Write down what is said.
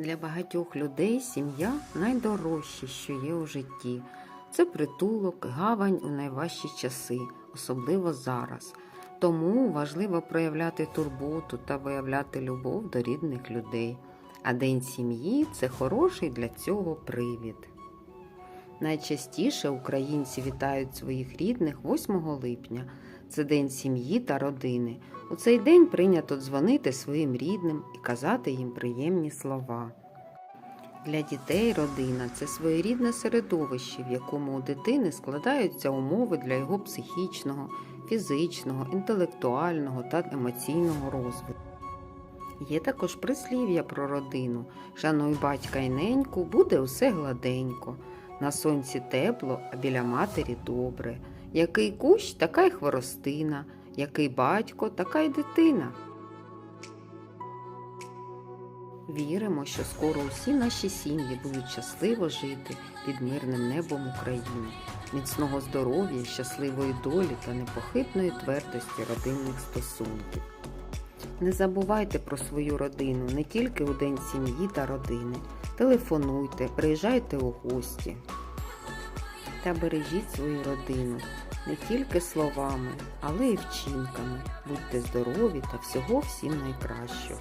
Для багатьох людей сім'я найдорожче, що є у житті. Це притулок, гавань у найважчі часи, особливо зараз. Тому важливо проявляти турботу та виявляти любов до рідних людей. А День сім'ї це хороший для цього привід. Найчастіше українці вітають своїх рідних 8 липня. Це день сім'ї та родини. У цей день прийнято дзвонити своїм рідним і казати їм приємні слова. Для дітей родина це своєрідне середовище, в якому у дитини складаються умови для його психічного, фізичного, інтелектуального та емоційного розвитку. Є також прислів'я про родину. Шануй батька і неньку, буде усе гладенько. На сонці тепло, а біля матері добре. Який кущ, така й хворостина, який батько, така й дитина. Віримо, що скоро усі наші сім'ї будуть щасливо жити під мирним небом України, міцного здоров'я, щасливої долі та непохитної твердості родинних стосунків. Не забувайте про свою родину не тільки у День сім'ї та родини. Телефонуйте, приїжджайте у гості та бережіть свою родину не тільки словами, але й вчинками. Будьте здорові та всього всім найкращого.